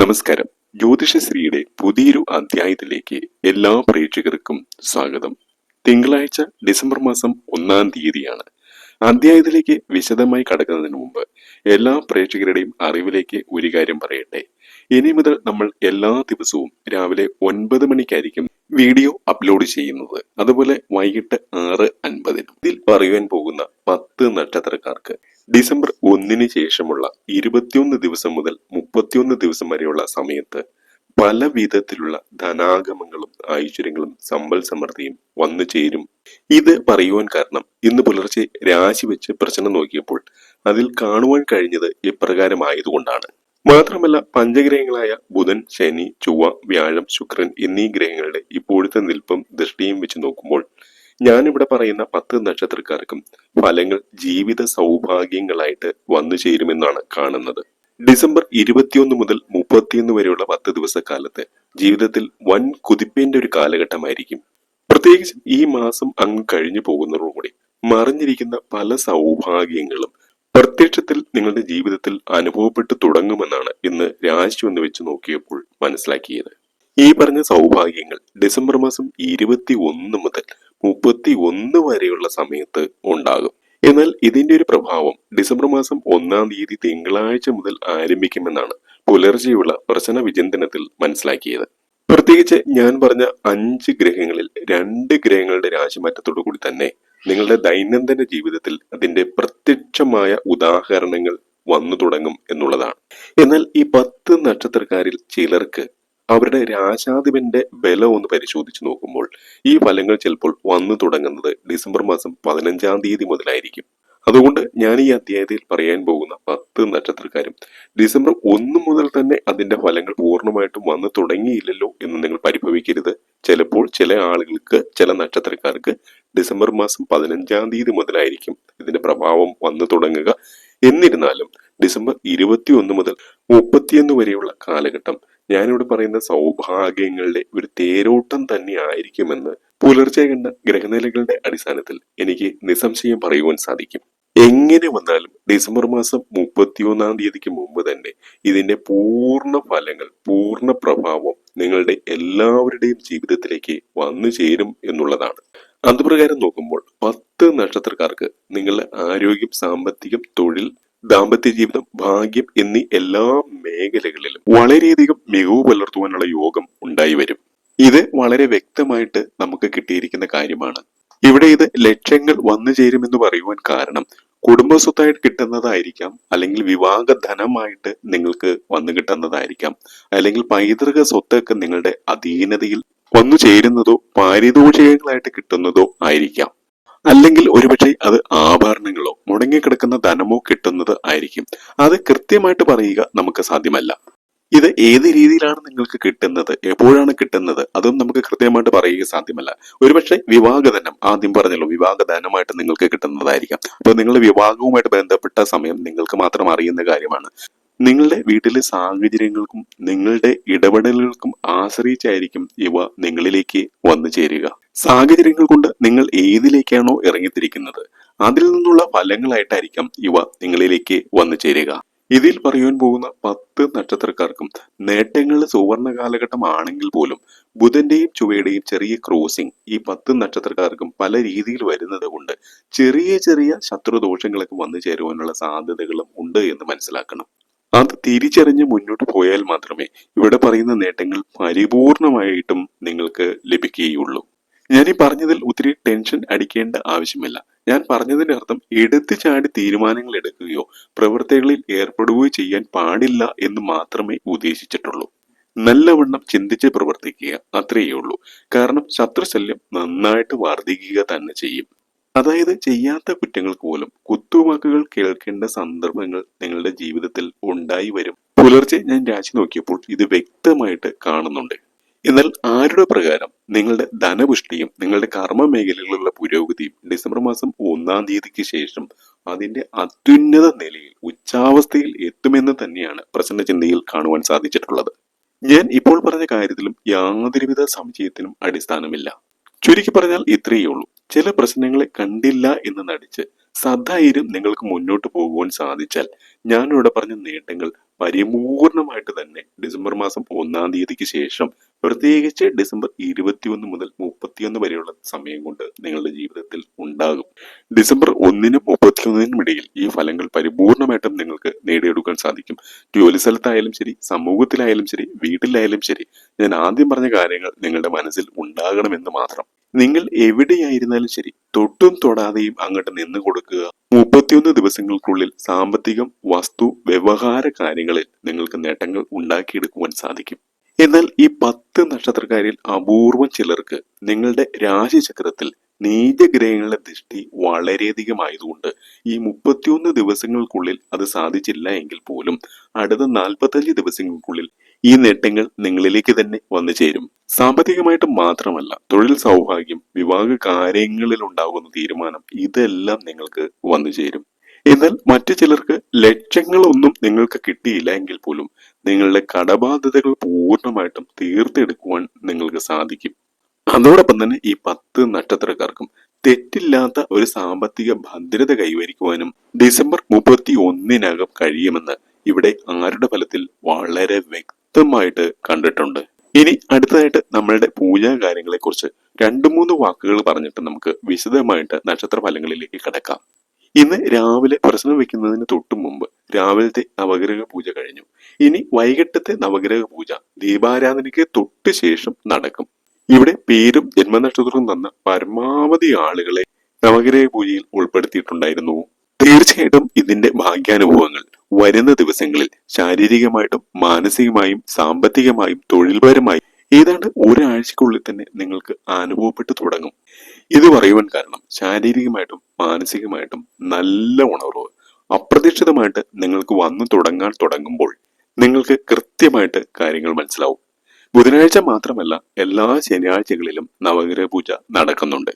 നമസ്കാരം. ജ്യോതിഷശ്രീയുടെ പുതിയൊരു അധ്യായത്തിലേക്ക് എല്ലാ പ്രേക്ഷകർക്കും സ്വാഗതം. തിങ്കളാഴ്ച ഡിസംബർ മാസം ഒന്നാം തീയതിയാണ്. അധ്യായത്തിലേക്ക് വിശദമായി കടക്കുന്നതിന് മുമ്പ് എല്ലാ പ്രേക്ഷകരുടെയും അറിവിലേക്ക് ഒരു കാര്യം പറയട്ടെ. ഇനി മുതൽ നമ്മൾ എല്ലാ ദിവസവും രാവിലെ ഒൻപത് മണിക്കായിരിക്കും വീഡിയോ അപ്ലോഡ് ചെയ്യുന്നത്. അതുപോലെ വൈകിട്ട് ആറ് അൻപതിനും. ഇതിൽ പറയുവാൻ പോകുന്ന പത്ത് നക്ഷത്രക്കാർക്ക് ഡിസംബർ ഒന്നിന് ശേഷമുള്ള ഇരുപത്തിയൊന്ന് ദിവസം മുതൽ മുപ്പത്തിയൊന്ന് ദിവസം വരെയുള്ള സമയത്ത് പല വിധത്തിലുള്ള ധനാഗമങ്ങളും ഐശ്വര്യങ്ങളും സമ്പൽ സമൃദ്ധിയും വന്നു ചേരും. ഇത് പറയുവാൻ കാരണം ഇന്ന് പുലർച്ചെ രാശി വെച്ച് പ്രശ്നം നോക്കിയപ്പോൾ അതിൽ കാണുവാൻ കഴിഞ്ഞത് ഇപ്രകാരമായതുകൊണ്ടാണ്. മാത്രമല്ല പഞ്ചഗ്രഹങ്ങളായ ബുധൻ ശനി ചൊവ്വ വ്യാഴം ശുക്രൻ എന്നീ ഗ്രഹങ്ങളുടെ ഇപ്പോഴത്തെ നിൽപ്പും ദൃഷ്ടിയും വെച്ച് നോക്കുമ്പോൾ ഞാനിവിടെ പറയുന്ന പത്ത് നക്ഷത്രക്കാർക്കും ഫലങ്ങൾ ജീവിത സൗഭാഗ്യങ്ങളായിട്ട് വന്നു ചേരുമെന്നാണ് കാണുന്നത്. ഡിസംബർ ഇരുപത്തിയൊന്ന് മുതൽ മുപ്പത്തിയൊന്ന് വരെയുള്ള പത്ത് ദിവസക്കാലത്ത് ജീവിതത്തിൽ വൻ കുതിപ്പിന്റെ ഒരു കാലഘട്ടമായിരിക്കും. പ്രത്യേകിച്ച് ഈ മാസം അങ്ങ് കഴിഞ്ഞു പോകുന്നതോടുകൂടി മറിഞ്ഞിരിക്കുന്ന പല സൗഭാഗ്യങ്ങളും പ്രത്യക്ഷത്തിൽ നിങ്ങളുടെ ജീവിതത്തിൽ അനുഭവപ്പെട്ടു തുടങ്ങുമെന്നാണ് ഇന്ന് രാശി ഒന്ന് വെച്ച് നോക്കിയപ്പോൾ മനസ്സിലാക്കിയത്. ഈ പറഞ്ഞ സൗഭാഗ്യങ്ങൾ ഡിസംബർ മാസം ഇരുപത്തി ഒന്ന് മുതൽ മുപ്പത്തി ഒന്ന് വരെയുള്ള സമയത്ത് ഉണ്ടാകും. എന്നാൽ ഇതിന്റെ ഒരു പ്രഭാവം ഡിസംബർ മാസം ഒന്നാം തീയതി തിങ്കളാഴ്ച മുതൽ ആരംഭിക്കുമെന്നാണ് പുലർച്ചെയുള്ള പ്രശ്ന വിചിന്തനത്തിൽ മനസ്സിലാക്കിയത്. പ്രത്യേകിച്ച് ഞാൻ പറഞ്ഞ അഞ്ച് ഗ്രഹങ്ങളിൽ രണ്ട് ഗ്രഹങ്ങളുടെ രാശിമാറ്റത്തോടു കൂടി തന്നെ നിങ്ങളുടെ ദൈനംദിന ജീവിതത്തിൽ അതിന്റെ പ്രത്യക്ഷമായ ഉദാഹരണങ്ങൾ വന്നു തുടങ്ങും എന്നുള്ളതാണ്. എന്നാൽ ഈ പത്ത് നക്ഷത്രക്കാരിൽ ചിലർക്ക് അവരുടെ രാജാധിപന്റെ ബലം ഒന്ന് പരിശോധിച്ച് നോക്കുമ്പോൾ ഈ ഫലങ്ങൾ ചിലപ്പോൾ വന്നു തുടങ്ങുന്നത് ഡിസംബർ മാസം പതിനഞ്ചാം തീയതി മുതലായിരിക്കും. അതുകൊണ്ട് ഞാൻ ഈ അധ്യായത്തിൽ പറയാൻ പോകുന്ന പത്ത് നക്ഷത്രക്കാരും ഡിസംബർ ഒന്ന് മുതൽ തന്നെ അതിന്റെ ഫലങ്ങൾ പൂർണമായിട്ടും വന്നു തുടങ്ങിയില്ലല്ലോ എന്ന് നിങ്ങൾ പരിഭവിക്കരുത്. ചിലപ്പോൾ ചില ആളുകൾക്ക് ചില നക്ഷത്രക്കാർക്ക് ഡിസംബർ മാസം പതിനഞ്ചാം തീയതി മുതലായിരിക്കും ഇതിന്റെ പ്രഭാവം വന്നു തുടങ്ങുക. എന്നിരുന്നാലും ഡിസംബർ ഇരുപത്തി ഒന്ന് മുതൽ മുപ്പത്തിയൊന്ന് വരെയുള്ള കാലഘട്ടം ഞാനിവിടെ പറയുന്ന സൗഭാഗ്യങ്ങളുടെ ഒരു തേരോട്ടം തന്നെ ആയിരിക്കുമെന്ന് പുലർച്ചെ കണ്ട ഗ്രഹനിലകളുടെ അടിസ്ഥാനത്തിൽ എനിക്ക് നിസ്സംശയം പറയുവാൻ സാധിക്കും. എങ്ങനെ വന്നാലും ഡിസംബർ മാസം മുപ്പത്തിയൊന്നാം തീയതിക്ക് മുമ്പ് തന്നെ ഇതിന്റെ പൂർണ ഫലങ്ങൾ പൂർണ പ്രഭാവം നിങ്ങളുടെ എല്ലാവരുടെയും ജീവിതത്തിലേക്ക് വന്നു ചേരും എന്നുള്ളതാണ്. അതുപ്രകാരം നോക്കുമ്പോൾ പത്ത് നക്ഷത്രക്കാർക്ക് നിങ്ങളുടെ ആരോഗ്യം സാമ്പത്തികം തൊഴിൽ ദാമ്പത്യ ജീവിതം ഭാഗ്യം എന്നീ എല്ലാ മേഖലകളിലും വളരെയധികം മികവ് പുലർത്തുവാനുള്ള യോഗം ഉണ്ടായി വരും. ഇത് വളരെ വ്യക്തമായിട്ട് നമുക്ക് കിട്ടിയിരിക്കുന്ന കാര്യമാണ്. ഇവിടെ ഇത് ലക്ഷ്യങ്ങൾ വന്നു ചേരുമെന്ന് പറയുവാൻ കാരണം കുടുംബസ്വത്തായിട്ട് കിട്ടുന്നതായിരിക്കാം അല്ലെങ്കിൽ വിവാഹ ധനമായിട്ട് നിങ്ങൾക്ക് വന്നു കിട്ടുന്നതായിരിക്കാം അല്ലെങ്കിൽ പൈതൃക സ്വത്തൊക്കെ നിങ്ങളുടെ അധീനതയിൽ വന്നു ചേരുന്നതോ പാരിതോഷികങ്ങളായിട്ട് കിട്ടുന്നതോ ആയിരിക്കാം. അല്ലെങ്കിൽ ഒരുപക്ഷെ അത് ആഭരണങ്ങളോ മുടങ്ങിക്കിടക്കുന്ന ധനമോ കിട്ടുന്നത് ആയിരിക്കും. അത് കൃത്യമായിട്ട് പറയുക നമുക്ക് സാധ്യമല്ല. ഇത് ഏത് രീതിയിലാണ് നിങ്ങൾക്ക് കിട്ടുന്നത്? എപ്പോഴാണ് കിട്ടുന്നത്? അതും നമുക്ക് കൃത്യമായിട്ട് പറയുക സാധ്യമല്ല. ഒരുപക്ഷെ വിവാഹധനം ആദ്യം പറഞ്ഞല്ലോ വിവാഹധനമായിട്ട് നിങ്ങൾക്ക് കിട്ടുന്നതായിരിക്കാം. അപ്പൊ നിങ്ങൾ വിവാഹവുമായിട്ട് ബന്ധപ്പെട്ട സമയം നിങ്ങൾക്ക് മാത്രം അറിയുന്ന കാര്യമാണ്. നിങ്ങളുടെ വീട്ടിലെ സാഹചര്യങ്ങൾക്കും നിങ്ങളുടെ ഇടപെടലുകൾക്കും ആശ്രയിച്ചായിരിക്കും ഇവ നിങ്ങളിലേക്ക് വന്നു ചേരുക. സാഹചര്യങ്ങൾ കൊണ്ട് നിങ്ങൾ ഏതിലേക്കാണോ ഇറങ്ങിത്തിരിക്കുന്നത് അതിൽ നിന്നുള്ള ഫലങ്ങളായിട്ടായിരിക്കാം ഇവ നിങ്ങളിലേക്ക് വന്നു ചേരുക. ഇതിൽ പറയുവാൻ പോകുന്ന പത്ത് നക്ഷത്രക്കാർക്കും നേട്ടങ്ങളുടെ സുവർണ കാലഘട്ടം ആണെങ്കിൽ പോലും ബുധന്റെയും ചുവയുടെയും ചെറിയ ക്രോസിംഗ് ഈ പത്ത് നക്ഷത്രക്കാർക്കും പല രീതിയിൽ വരുന്നത് കൊണ്ട് ചെറിയ ചെറിയ ശത്രുദോഷങ്ങളൊക്കെ വന്നു ചേരുവാനുള്ള സാധ്യതകളും ഉണ്ട് എന്ന് മനസ്സിലാക്കണം. അത് തിരിച്ചറിഞ്ഞ് മുന്നോട്ട് പോയാൽ മാത്രമേ ഇവിടെ പറയുന്ന നേട്ടങ്ങൾ പരിപൂർണമായിട്ടും നിങ്ങൾക്ക് ലഭിക്കുകയുള്ളൂ. ഞാൻ ഈ പറഞ്ഞതിൽ ഒത്തിരി ടെൻഷൻ അടിക്കേണ്ട ആവശ്യമില്ല. ഞാൻ പറഞ്ഞതിന്റെ അർത്ഥം എടുത്തു ചാടി തീരുമാനങ്ങൾ എടുക്കുകയോ പ്രവൃത്തികളിൽ ഏർപ്പെടുകയോ ചെയ്യാൻ പാടില്ല എന്ന് മാത്രമേ ഉദ്ദേശിച്ചിട്ടുള്ളൂ. നല്ലവണ്ണം ചിന്തിച്ച് പ്രവർത്തിക്കുക അത്രയേ ഉള്ളൂ. കാരണം ശത്രുശല്യം നന്നായിട്ട് വർദ്ധിക്കുക തന്നെ ചെയ്യും. അതായത് ചെയ്യാത്ത കുറ്റങ്ങൾക്ക് പോലും കുത്തുവാക്കുകൾ കേൾക്കേണ്ട സന്ദർഭങ്ങൾ നിങ്ങളുടെ ജീവിതത്തിൽ ഉണ്ടായി വരും. പുലർച്ചെ ഞാൻ രാശി നോക്കിയപ്പോൾ ഇത് വ്യക്തമായിട്ട് കാണുന്നുണ്ട്. എന്നാൽ ആരുടെ പ്രകാരം? നിങ്ങളുടെ ധനപുഷ്ടിയും നിങ്ങളുടെ കർമ്മ മേഖലകളിലുള്ള പുരോഗതിയും ഡിസംബർ മാസം ഒന്നാം തീയതിക്ക് ശേഷം അതിന്റെ അത്യുന്നത നിലയിൽ ഉച്ചാവസ്ഥയിൽ എത്തുമെന്ന് തന്നെയാണ് പ്രസന്ന ചിന്തയിൽ കാണുവാൻ സാധിച്ചിട്ടുള്ളത്. ഞാൻ ഇപ്പോൾ പറഞ്ഞ കാര്യത്തിലും യാതൊരുവിധ സംശയത്തിനും അടിസ്ഥാനമില്ല. ചുരുക്കി പറഞ്ഞാൽ ഇത്രയേ ഉള്ളൂ. ചില പ്രശ്നങ്ങളെ കണ്ടില്ല എന്ന് നടിച്ച് സധൈര്യം നിങ്ങൾക്ക് മുന്നോട്ട് പോകുവാൻ സാധിച്ചാൽ ഞാനിവിടെ പറഞ്ഞ നേട്ടങ്ങൾ പരിപൂർണമായിട്ട് തന്നെ ഡിസംബർ മാസം ഒന്നാം തീയതിക്ക് ശേഷം പ്രത്യേകിച്ച് ഡിസംബർ ഇരുപത്തിയൊന്ന് മുതൽ മുപ്പത്തിയൊന്ന് വരെയുള്ള സമയം കൊണ്ട് നിങ്ങളുടെ ജീവിതത്തിൽ ഉണ്ടാകും. ഡിസംബർ ഒന്നിനും ഇടയിൽ ഈ ഫലങ്ങൾ പരിപൂർണമായിട്ടും നിങ്ങൾക്ക് നേടിയെടുക്കാൻ സാധിക്കും. ജോലി സ്ഥലത്തായാലും ശരി സമൂഹത്തിലായാലും ശരി വീട്ടിലായാലും ശരി ഞാൻ ആദ്യം പറഞ്ഞ കാര്യങ്ങൾ നിങ്ങളുടെ മനസ്സിൽ ഉണ്ടാകണമെന്ന് മാത്രം. നിങ്ങൾ എവിടെയായിരുന്നാലും ശരി തൊട്ടും തൊടാതെയും അങ്ങോട്ട് നിന്ന് കൊടുക്കുക. മുപ്പത്തിയൊന്ന് ദിവസങ്ങൾക്കുള്ളിൽ സാമ്പത്തികം വസ്തു വ്യവഹാര കാര്യങ്ങളിൽ നിങ്ങൾക്ക് നേട്ടങ്ങൾ ഉണ്ടാക്കിയെടുക്കുവാൻ സാധിക്കും. എന്നാൽ ഈ പത്ത് നക്ഷത്രക്കാരിൽ അപൂർവം ചിലർക്ക് നിങ്ങളുടെ രാശിചക്രത്തിൽ നീചഗ്രഹങ്ങളുടെ ദൃഷ്ടി വളരെയധികം ആയതുകൊണ്ട് ഈ മുപ്പത്തിയൊന്ന് ദിവസങ്ങൾക്കുള്ളിൽ അത് സാധിച്ചില്ല എങ്കിൽ പോലും അടുത്ത നാൽപ്പത്തഞ്ച് ദിവസങ്ങൾക്കുള്ളിൽ ഈ നേട്ടങ്ങൾ നിങ്ങളിലേക്ക് തന്നെ വന്നു ചേരും. സാമ്പത്തികമായിട്ട് മാത്രമല്ല തൊഴിൽ സൗഭാഗ്യം വിവാഹ കാര്യങ്ങളിൽ ഉണ്ടാകുന്ന തീരുമാനം ഇതെല്ലാം നിങ്ങൾക്ക് വന്നു ചേരും. എന്നാൽ മറ്റു ചിലർക്ക് ലക്ഷ്യങ്ങളൊന്നും നിങ്ങൾക്ക് കിട്ടിയില്ല എങ്കിൽ പോലും നിങ്ങളുടെ കടബാധ്യതകൾ പൂർണമായിട്ടും തീർത്തെടുക്കുവാൻ നിങ്ങൾക്ക് സാധിക്കും. അതോടൊപ്പം തന്നെ ഈ പത്ത് നക്ഷത്രക്കാർക്കും തെറ്റില്ലാത്ത ഒരു സാമ്പത്തിക ഭദ്രത കൈവരിക്കുവാനും ഡിസംബർ മുപ്പത്തി ഒന്നിനകം കഴിയുമെന്ന് ഇവിടെ ആരുടെ ഫലത്തിൽ വളരെ വ്യക്തമായിട്ട് കണ്ടിട്ടുണ്ട്. ഇനി അടുത്തതായിട്ട് നമ്മളുടെ പൂജാ കാര്യങ്ങളെക്കുറിച്ച് രണ്ടു മൂന്ന് വാക്കുകൾ പറഞ്ഞിട്ട് നമുക്ക് വിശദമായിട്ട് നക്ഷത്ര ഫലങ്ങളിലേക്ക് കിടക്കാം. ഇന്ന് രാവിലെ പ്രശ്നം വെക്കുന്നതിന് തൊട്ടു മുമ്പ് രാവിലത്തെ നവഗ്രഹ പൂജ കഴിഞ്ഞു. ഇനി വൈകിട്ടത്തെ നവഗ്രഹ പൂജ ദീപാരാധനയ്ക്ക് തൊട്ട് ശേഷം നടക്കും. ഇവിടെ പേരും ജന്മനക്ഷത്രവും തന്ന പരമാവധി ആളുകളെ നവഗ്രഹ പൂജയിൽ ഉൾപ്പെടുത്തിയിട്ടുണ്ടായിരുന്നു. തീർച്ചയായിട്ടും ഇതിന്റെ ഭാഗ്യാനുഭവങ്ങൾ വരുന്ന ദിവസങ്ങളിൽ ശാരീരികമായിട്ടും മാനസികമായും സാമ്പത്തികമായും തൊഴിൽപരമായും ഏതാണ്ട് ഒരാഴ്ചക്കുള്ളിൽ തന്നെ നിങ്ങൾക്ക് അനുഭവപ്പെട്ടു തുടങ്ങും. ഇത് പറയുവാൻ കാരണം ശാരീരികമായിട്ടും മാനസികമായിട്ടും നല്ല ഉണർവ് അപ്രതീക്ഷിതമായിട്ട് നിങ്ങൾക്ക് വന്നു തുടങ്ങാൻ തുടങ്ങുമ്പോൾ നിങ്ങൾക്ക് കൃത്യമായിട്ട് കാര്യങ്ങൾ മനസ്സിലാവും. ബുധനാഴ്ച മാത്രമല്ല എല്ലാ ശനിയാഴ്ചകളിലും നവഗ്രഹ പൂജ നടക്കുന്നുണ്ട്.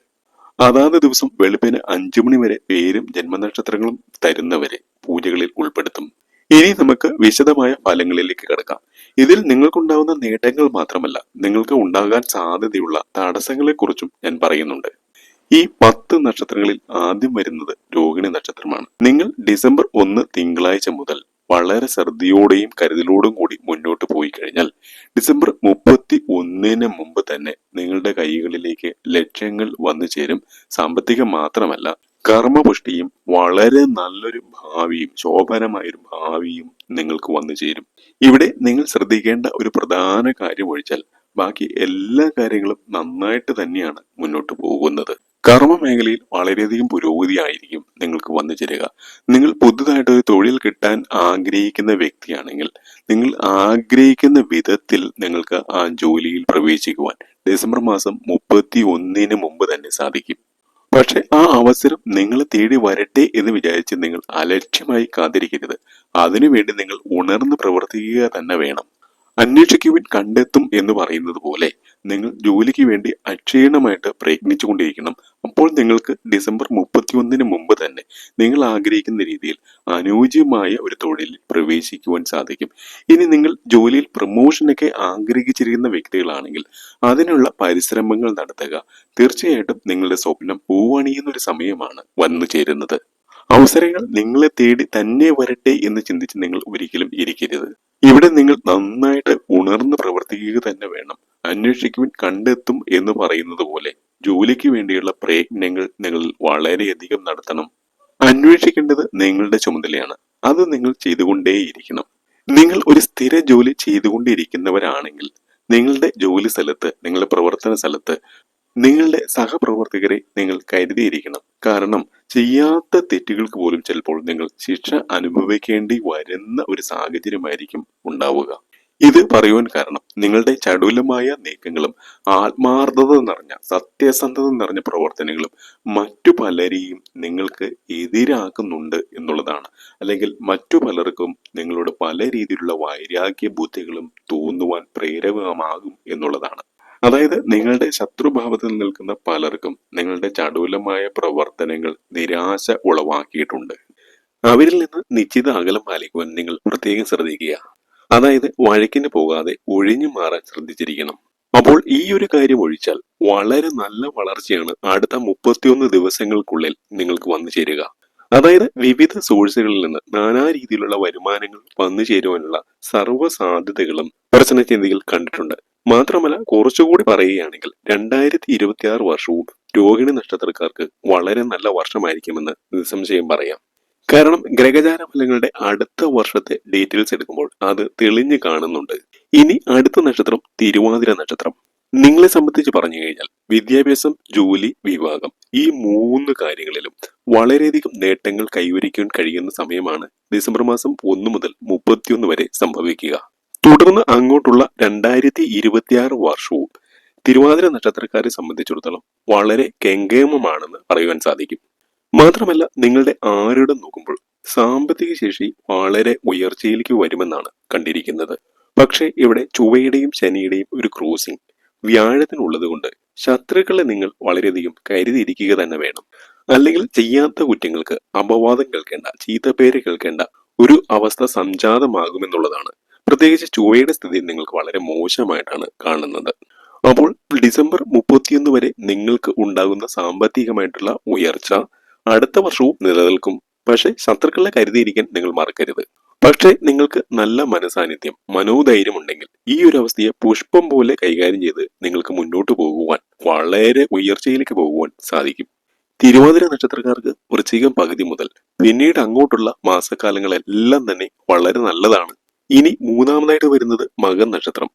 അതാത് ദിവസം വെളുപ്പിന് അഞ്ചു മണി വരെ പേരും ജന്മനക്ഷത്രങ്ങളും തരുന്നവരെ പൂജകളിൽ ഉൾപ്പെടുത്തും. ഇനി നമുക്ക് വിശദമായ ഫലങ്ങളിലേക്ക് കിടക്കാം. ഇതിൽ നിങ്ങൾക്കുണ്ടാവുന്ന നേട്ടങ്ങൾ മാത്രമല്ല നിങ്ങൾക്ക് ഉണ്ടാകാൻ സാധ്യതയുള്ള തടസ്സങ്ങളെക്കുറിച്ചും ഞാൻ പറയുന്നുണ്ട്. ഈ പത്ത് നക്ഷത്രങ്ങളിൽ ആദ്യം വരുന്നത് രോഹിണി നക്ഷത്രമാണ്. നിങ്ങൾ ഡിസംബർ ഒന്ന് തിങ്കളാഴ്ച മുതൽ വളരെ ശ്രദ്ധയോടെയും കരുതലോടും കൂടി മുന്നോട്ട് പോയി കഴിഞ്ഞാൽ ഡിസംബർ മുപ്പത്തി ഒന്നിന് മുമ്പ് തന്നെ നിങ്ങളുടെ കൈകളിലേക്ക് ലക്ഷ്യങ്ങൾ വന്നു ചേരും. സാമ്പത്തികം മാത്രമല്ല കർമ്മപുഷ്ടിയും വളരെ നല്ലൊരു ഭാവിയും ശോഭനമായൊരു ഭാവിയും നിങ്ങൾക്ക് വന്നു ചേരും. ഇവിടെ നിങ്ങൾ ശ്രദ്ധിക്കേണ്ട ഒരു പ്രധാന കാര്യം ഒഴിച്ചാൽ ബാക്കി എല്ലാ കാര്യങ്ങളും നന്നായിട്ട് തന്നെയാണ് മുന്നോട്ട് പോകുന്നത്. കർമ്മ മേഖലയിൽ വളരെയധികം പുരോഗതി ആയിരിക്കും നിങ്ങൾക്ക് വന്നു ചേരുക. നിങ്ങൾ പുതുതായിട്ട് ഒരു തൊഴിൽ കിട്ടാൻ ആഗ്രഹിക്കുന്ന വ്യക്തിയാണെങ്കിൽ നിങ്ങൾ ആഗ്രഹിക്കുന്ന വിധത്തിൽ നിങ്ങൾക്ക് ആ ജോലിയിൽ പ്രവേശിക്കുവാൻ ഡിസംബർ മാസം മുപ്പത്തി ഒന്നിന് മുമ്പ് തന്നെ സാധിക്കും. പക്ഷെ ആ അവസരം നിങ്ങളെ തേടി വരട്ടെ എന്ന് വിചാരിച്ച് നിങ്ങൾ അലക്ഷ്യമായി കാത്തിരിക്കരുത്. അതിനുവേണ്ടി നിങ്ങൾ ഉണർന്ന് പ്രവർത്തിക്കുക തന്നെ വേണം. അന്വേഷിക്കുവിൻ കണ്ടെത്തും എന്ന് പറയുന്നത് പോലെ നിങ്ങൾ ജോലിക്ക് വേണ്ടി അക്ഷീണമായിട്ട് പ്രയത്നിച്ചുകൊണ്ടിരിക്കണം. അപ്പോൾ നിങ്ങൾക്ക് ഡിസംബർ മുപ്പത്തിയൊന്നിന് മുമ്പ് തന്നെ നിങ്ങൾ ആഗ്രഹിക്കുന്ന രീതിയിൽ അനുയോജ്യമായ ഒരു തൊഴിലിൽ പ്രവേശിക്കുവാൻ സാധിക്കും. ഇനി നിങ്ങൾ ജോലിയിൽ പ്രൊമോഷനൊക്കെ ആഗ്രഹിച്ചിരിക്കുന്ന വ്യക്തികളാണെങ്കിൽ അതിനുള്ള പരിശ്രമങ്ങൾ നടത്തുക. തീർച്ചയായിട്ടും നിങ്ങളുടെ സ്വപ്നം പൂവണിയുന്ന ഒരു സമയമാണ് വന്നു ചേരുന്നത്. അവസരങ്ങൾ നിങ്ങളെ തേടി തന്നെ വരട്ടെ എന്ന് ചിന്തിച്ച് നിങ്ങൾ ഒരിക്കലും ഇരിക്കരുത്. ഇവിടെ നിങ്ങൾ നന്നായിട്ട് ഉണർന്ന് പ്രവർത്തിക്കുക തന്നെ വേണം. അന്വേഷിക്കുവിൻ കണ്ടെത്തും എന്ന് പറയുന്നത് പോലെ ജോലിക്ക് വേണ്ടിയുള്ള പ്രയത്നങ്ങൾ നിങ്ങൾ വളരെയധികം നടത്തണം. അന്വേഷിക്കേണ്ടത് നിങ്ങളുടെ ചുമതലയാണ്. അത് നിങ്ങൾ ചെയ്തുകൊണ്ടേയിരിക്കണം. നിങ്ങൾ ഒരു സ്ഥിര ജോലി ചെയ്തുകൊണ്ടിരിക്കുന്നവരാണെങ്കിൽ നിങ്ങളുടെ ജോലി സ്ഥലത്ത് നിങ്ങളുടെ പ്രവർത്തന സ്ഥലത്ത് നിങ്ങളുടെ സഹപ്രവർത്തകരെ നിങ്ങൾ കരുതിയിരിക്കണം. കാരണം ചെയ്യാത്ത തെറ്റുകൾക്ക് പോലും ചിലപ്പോൾ നിങ്ങൾ ശിക്ഷ അനുഭവിക്കേണ്ടി വരുന്ന ഒരു സാഹചര്യമായിരിക്കും ഉണ്ടാവുക. ഇത് പറയുവാൻ കാരണം നിങ്ങളുടെ ചടുലമായ നീക്കങ്ങളും ആത്മാർത്ഥത നിറഞ്ഞ സത്യസന്ധത നിറഞ്ഞ പ്രവർത്തനങ്ങളും മറ്റു പലരെയും നിങ്ങൾക്ക് എതിരാക്കുന്നുണ്ട് എന്നുള്ളതാണ്. അല്ലെങ്കിൽ മറ്റു പലർക്കും നിങ്ങളോട് പല രീതിയിലുള്ള വൈരാഗ്യ ബുദ്ധികളും തോന്നുവാൻ പ്രേരകമാകും എന്നുള്ളതാണ്. അതായത് നിങ്ങളുടെ ശത്രുഭാവത്തിൽ നിൽക്കുന്ന പലർക്കും നിങ്ങളുടെ ചടുലമായ പ്രവർത്തനങ്ങൾ നിരാശ ഉളവാക്കിയിട്ടുണ്ട്. അവരിൽ നിന്ന് നിശ്ചിത അകലം പാലിക്കുവാൻ നിങ്ങൾ പ്രത്യേകം ശ്രദ്ധിക്കുക. അതായത് വഴക്കിന് പോകാതെ ഒഴിഞ്ഞു മാറാൻ ശ്രദ്ധിച്ചിരിക്കണം. അപ്പോൾ ഈ ഒരു കാര്യം ഒഴിച്ചാൽ വളരെ നല്ല വളർച്ചയാണ് അടുത്ത മുപ്പത്തിയൊന്ന് ദിവസങ്ങൾക്കുള്ളിൽ നിങ്ങൾക്ക് വന്നു ചേരുക. അതായത് വിവിധ സോഴ്സുകളിൽ നിന്ന് നാനാ രീതിയിലുള്ള വരുമാനങ്ങൾ വന്നു ചേരുവാനുള്ള സർവ സാധ്യതകളും പ്രശ്നചിന്തയിൽ കണ്ടിട്ടുണ്ട്. മാത്രമല്ല കുറച്ചുകൂടി പറയുകയാണെങ്കിൽ രണ്ടായിരത്തി ഇരുപത്തി ആറ് വർഷവും രോഹിണി നക്ഷത്രക്കാർക്ക് വളരെ നല്ല വർഷമായിരിക്കുമെന്ന് നിസ്സംശയം പറയാം. കാരണം ഗ്രഹചാര ഫലങ്ങളുടെ അടുത്ത വർഷത്തെ ഡീറ്റെയിൽസ് എടുക്കുമ്പോൾ അത് തെളിഞ്ഞു കാണുന്നുണ്ട്. ഇനി അടുത്ത നക്ഷത്രം തിരുവാതിര നക്ഷത്രം. നിങ്ങളെ സംബന്ധിച്ച് പറഞ്ഞു കഴിഞ്ഞാൽ വിദ്യാഭ്യാസം ജോലി വിവാഹം ഈ മൂന്ന് കാര്യങ്ങളിലും വളരെയധികം നേട്ടങ്ങൾ കൈവരിക്കാൻ കഴിയുന്ന സമയമാണ് ഡിസംബർ മാസം ഒന്ന് മുതൽ മുപ്പത്തിയൊന്ന് വരെ സംഭവിക്കുക. തുടർന്ന് അങ്ങോട്ടുള്ള രണ്ടായിരത്തി ഇരുപത്തിയാറ് വർഷവും തിരുവാതിര നക്ഷത്രക്കാരെ സംബന്ധിച്ചിടത്തോളം വളരെ കെങ്കേമമാണെന്ന് പറയുവാൻ സാധിക്കും. മാത്രമല്ല നിങ്ങളുടെ ആരുടെ നോക്കുമ്പോൾ സാമ്പത്തിക ശേഷി വളരെ ഉയർച്ചയിലേക്ക് വരുമെന്നാണ് കണ്ടിരിക്കുന്നത്. പക്ഷേ ഇവിടെ ചൊവ്വയുടെയും ശനിയുടെയും ഒരു ക്രോസിംഗ് വ്യാഴത്തിനുള്ളത് കൊണ്ട് ശത്രുക്കളെ നിങ്ങൾ വളരെയധികം കരുതിയിരിക്കുക തന്നെ വേണം. അല്ലെങ്കിൽ ചെയ്യാത്ത കുറ്റങ്ങൾക്ക് അപവാദം കേൾക്കേണ്ട ചീത്തപ്പേര് കേൾക്കേണ്ട ഒരു അവസ്ഥ സംജാതമാകുമെന്നുള്ളതാണ് പ്രത്യേകിച്ച് ചൊവ്വയുടെ സ്ഥിതി നിങ്ങൾക്ക് വളരെ മോശമായിട്ടാണ് കാണുന്നത്. അപ്പോൾ ഡിസംബർ മുപ്പത്തിയൊന്ന് വരെ നിങ്ങൾക്ക് ഉണ്ടാകുന്ന സാമ്പത്തികമായിട്ടുള്ള ഉയർച്ച അടുത്ത വർഷവും നിലനിൽക്കും. പക്ഷെ ശത്രുക്കളെ കരുതിയിരിക്കാൻ നിങ്ങൾ മറക്കരുത്. പക്ഷേ നിങ്ങൾക്ക് നല്ല മനസാന്നിധ്യം മനോധൈര്യം ഉണ്ടെങ്കിൽ ഈ ഒരു അവസ്ഥയെ പുഷ്പം പോലെ കൈകാര്യം ചെയ്ത് നിങ്ങൾക്ക് മുന്നോട്ട് പോകുവാൻ വളരെ ഉയർച്ചയിലേക്ക് പോകുവാൻ സാധിക്കും. തിരുവാതിര നക്ഷത്രക്കാർക്ക് വൃശ്ചികം പകുതി മുതൽ പിന്നീട് അങ്ങോട്ടുള്ള മാസക്കാലങ്ങളെല്ലാം തന്നെ വളരെ നല്ലതാണ്. ഇനി മൂന്നാമതായിട്ട് വരുന്നത് മകൻ നക്ഷത്രം.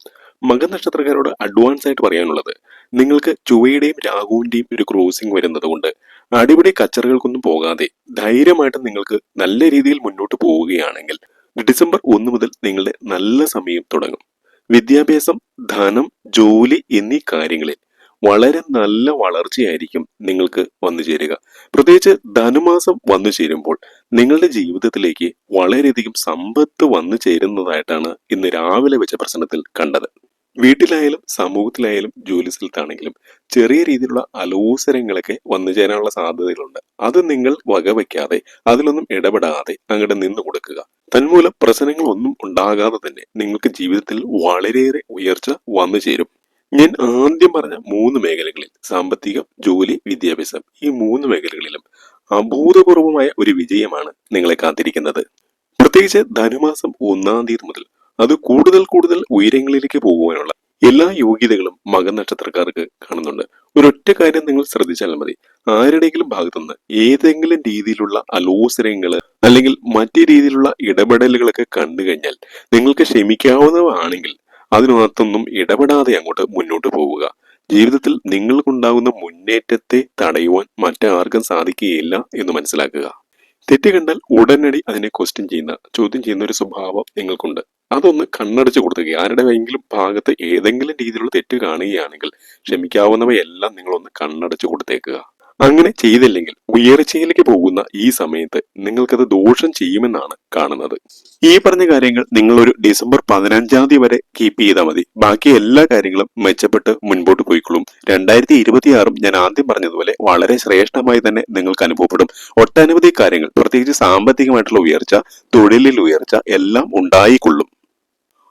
മകൻ നക്ഷത്രക്കാരോട് അഡ്വാൻസ് ആയിട്ട് പറയാനുള്ളത് നിങ്ങൾക്ക് ചുവയുടെയും രാഹുവിന്റെയും ഒരു ക്രോസിംഗ് വരുന്നത് കൊണ്ട് അടിപൊളി കച്ചറുകൾക്കൊന്നും പോകാതെ ധൈര്യമായിട്ട് നിങ്ങൾക്ക് നല്ല രീതിയിൽ മുന്നോട്ട് പോവുകയാണെങ്കിൽ ഡിസംബർ ഒന്ന് മുതൽ നിങ്ങളുടെ നല്ല സമയം തുടങ്ങും. വിദ്യാഭ്യാസം ധനം ജോലി എന്നീ കാര്യങ്ങളിൽ വളരെ നല്ല വളർച്ചയായിരിക്കും നിങ്ങൾക്ക് വന്നു ചേരുക. പ്രത്യേകിച്ച് ധനുമാസം വന്നു ചേരുമ്പോൾ നിങ്ങളുടെ ജീവിതത്തിലേക്ക് വളരെയധികം സമ്പത്ത് വന്നു ചേരുന്നതായിട്ടാണ് ഇന്ന് രാവിലെ വെച്ച പ്രശ്നത്തിൽ കണ്ടത്. വീട്ടിലായാലും സമൂഹത്തിലായാലും ജോലി സ്ഥലത്താണെങ്കിലും ചെറിയ രീതിയിലുള്ള അലോസരങ്ങളൊക്കെ വന്നു ചേരാനുള്ള സാധ്യതകളുണ്ട്. അത് നിങ്ങൾ വകവയ്ക്കാതെ അതിലൊന്നും ഇടപെടാതെ അങ്ങോട്ട് നിന്ന് കൊടുക്കുക. തന്മൂലം പ്രശ്നങ്ങളൊന്നും ഉണ്ടാകാതെ തന്നെ നിങ്ങൾക്ക് ജീവിതത്തിൽ വളരെയേറെ ഉയർച്ച വന്നു ചേരും. ഞാൻ ആദ്യം പറഞ്ഞ മൂന്ന് മേഖലകളിൽ സാമ്പത്തികം ജോലി വിദ്യാഭ്യാസം ഈ മൂന്ന് മേഖലകളിലും അഭൂതപൂർവമായ ഒരു വിജയമാണ് നിങ്ങളെ കാത്തിരിക്കുന്നത്. പ്രത്യേകിച്ച് ധനുമാസം ഒന്നാം തീയതി മുതൽ അത് കൂടുതൽ കൂടുതൽ ഉയരങ്ങളിലേക്ക് പോകുവാനുള്ള എല്ലാ യോഗ്യതകളും മകൻ നക്ഷത്രക്കാർക്ക് കാണുന്നുണ്ട്. ഒരൊറ്റ കാര്യം നിങ്ങൾ ശ്രദ്ധിച്ചാൽ മതി. ആരുടെയെങ്കിലും ഭാഗത്തുനിന്ന് ഏതെങ്കിലും രീതിയിലുള്ള അലോസരങ്ങൾ അല്ലെങ്കിൽ മറ്റു രീതിയിലുള്ള ഇടപെടലുകളൊക്കെ കണ്ടു കഴിഞ്ഞാൽ നിങ്ങൾക്ക് ക്ഷമിക്കാവുന്നതാണെങ്കിൽ അതിനകത്തൊന്നും ഇടപെടാതെ അങ്ങോട്ട് മുന്നോട്ട് പോവുക. ജീവിതത്തിൽ നിങ്ങൾക്കുണ്ടാകുന്ന മുന്നേറ്റത്തെ തടയുവാൻ മറ്റാർക്കും സാധിക്കുകയില്ല എന്ന് മനസ്സിലാക്കുക. തെറ്റ് കണ്ടാൽ ഉടനടി അതിനെ ക്വസ്റ്റ്യൻ ചെയ്യുന്ന ചോദ്യം ചെയ്യുന്ന ഒരു സ്വഭാവം നിങ്ങൾക്കുണ്ട്. അതൊന്ന് കണ്ണടച്ചു കൊടുക്കുക ആരുടെയെങ്കിലും ഭാഗത്ത് ഏതെങ്കിലും രീതിയിലുള്ള തെറ്റ് കാണുകയാണെങ്കിൽ ക്ഷമിക്കാവുന്നവയെല്ലാം നിങ്ങളൊന്ന് കണ്ണടച്ചു കൊടുത്തേക്കുക. അങ്ങനെ ചെയ്തില്ലെങ്കിൽ ഉയർച്ചയിലേക്ക് പോകുന്ന ഈ സമയത്ത് നിങ്ങൾക്കത് ദോഷം ചെയ്യുമെന്നാണ് കാണുന്നത്. ഈ പറഞ്ഞ കാര്യങ്ങൾ നിങ്ങൾ ഒരു ഡിസംബർ പതിനഞ്ചാം തീയതി വരെ കീപ്പ് ചെയ്താൽ മതി. ബാക്കി എല്ലാ കാര്യങ്ങളും മെച്ചപ്പെട്ട് മുൻപോട്ട് പോയിക്കൊള്ളും. രണ്ടായിരത്തി ഇരുപത്തിയാറും ഞാൻ ആദ്യം പറഞ്ഞതുപോലെ വളരെ ശ്രേഷ്ഠമായി തന്നെ നിങ്ങൾക്ക് അനുഭവപ്പെടും. ഒട്ടനവധി കാര്യങ്ങൾ പ്രത്യേകിച്ച് സാമ്പത്തികമായിട്ടുള്ള ഉയർച്ച തൊഴിലിൽ ഉയർച്ച എല്ലാം ഉണ്ടായിക്കൊള്ളും.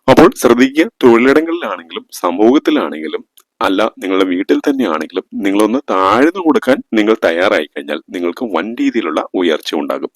അപ്പോൾ ശ്രദ്ധിക്കുക തൊഴിലിടങ്ങളിലാണെങ്കിലും സമൂഹത്തിലാണെങ്കിലും അല്ല നിങ്ങളുടെ വീട്ടിൽ തന്നെയാണെങ്കിലും നിങ്ങളൊന്ന് താഴ്ന്നു കൊടുക്കാൻ നിങ്ങൾ തയ്യാറായി കഴിഞ്ഞാൽ നിങ്ങൾക്ക് വൻ രീതിയിലുള്ള ഉയർച്ച ഉണ്ടാകും.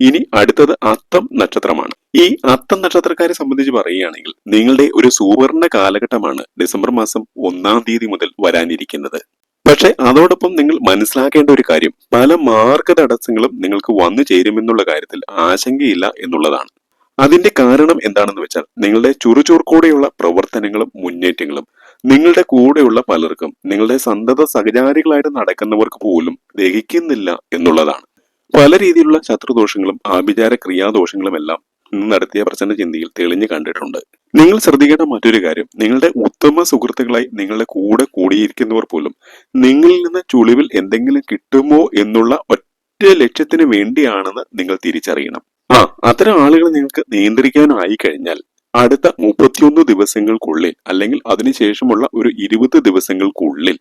ഇനി അടുത്തത് അത്തം നക്ഷത്രമാണ്. ഈ അത്തം നക്ഷത്രക്കാരെ സംബന്ധിച്ച് പറയുകയാണെങ്കിൽ നിങ്ങളുടെ ഒരു സുവർണ കാലഘട്ടമാണ് ഡിസംബർ മാസം ഒന്നാം തീയതി മുതൽ വരാനിരിക്കുന്നത്. പക്ഷെ അതോടൊപ്പം നിങ്ങൾ മനസ്സിലാക്കേണ്ട ഒരു കാര്യം പല മാർഗ തടസ്സങ്ങളും നിങ്ങൾക്ക് വന്നു ചേരുമെന്നുള്ള കാര്യത്തിൽ ആശങ്കയില്ല എന്നുള്ളതാണ്. അതിന്റെ കാരണം എന്താണെന്ന് വെച്ചാൽ നിങ്ങളുടെ ചുറുചുറുക്കൂടെയുള്ള പ്രവർത്തനങ്ങളും മുന്നേറ്റങ്ങളും നിങ്ങളുടെ കൂടെയുള്ള പലർക്കും നിങ്ങളുടെ സന്തത സഹചാരികളായിട്ട് നടക്കുന്നവർക്ക് പോലും ദഹിക്കുന്നില്ല എന്നുള്ളതാണ്. പല രീതിയിലുള്ള ശത്രുദോഷങ്ങളും ആഭിചാര ക്രിയാദോഷങ്ങളും എല്ലാം നടത്തിയ പ്രശ്ന ചിന്തയിൽ തെളിഞ്ഞു കണ്ടിട്ടുണ്ട്. നിങ്ങൾ ശ്രദ്ധിക്കേണ്ട മറ്റൊരു കാര്യം നിങ്ങളുടെ ഉത്തമ സുഹൃത്തുക്കളായി നിങ്ങളുടെ കൂടെ കൂടിയിരിക്കുന്നവർ പോലും നിങ്ങളിൽ നിന്ന് ചുളിവിൽ എന്തെങ്കിലും കിട്ടുമോ എന്നുള്ള ഒറ്റ ലക്ഷ്യത്തിന് വേണ്ടിയാണെന്ന് നിങ്ങൾ തിരിച്ചറിയണം. ആ അത്തരം ആളുകൾ നിങ്ങൾക്ക് നിയന്ത്രിക്കാനായി കഴിഞ്ഞാൽ അടുത്ത മുപ്പത്തിയൊന്ന് ദിവസങ്ങൾക്കുള്ളിൽ അല്ലെങ്കിൽ അതിനുശേഷമുള്ള ഒരു ഇരുപത് ദിവസങ്ങൾക്കുള്ളിൽ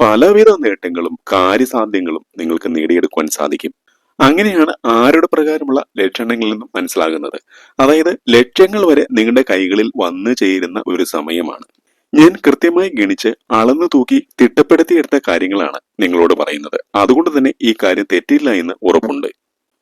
പലവിധ നേട്ടങ്ങളും കാര്യസാധ്യങ്ങളും നിങ്ങൾക്ക് നേടിയെടുക്കുവാൻ സാധിക്കും. അങ്ങനെയാണ് ആരുടെ പ്രകാരമുള്ള ലക്ഷണങ്ങളിൽ നിന്നും മനസ്സിലാകുന്നത്. അതായത് ലക്ഷ്യങ്ങൾ വരെ നിങ്ങളുടെ കൈകളിൽ വന്നു ചേരുന്ന ഒരു സമയമാണ്. ഞാൻ കൃത്യമായി ഗണിച്ച് അളന്നു തൂക്കി തിട്ടപ്പെടുത്തിയെടുത്ത കാര്യങ്ങളാണ് നിങ്ങളോട് പറയുന്നത്. അതുകൊണ്ട് തന്നെ ഈ കാര്യം തെറ്റില്ല എന്ന് ഉറപ്പുണ്ട്.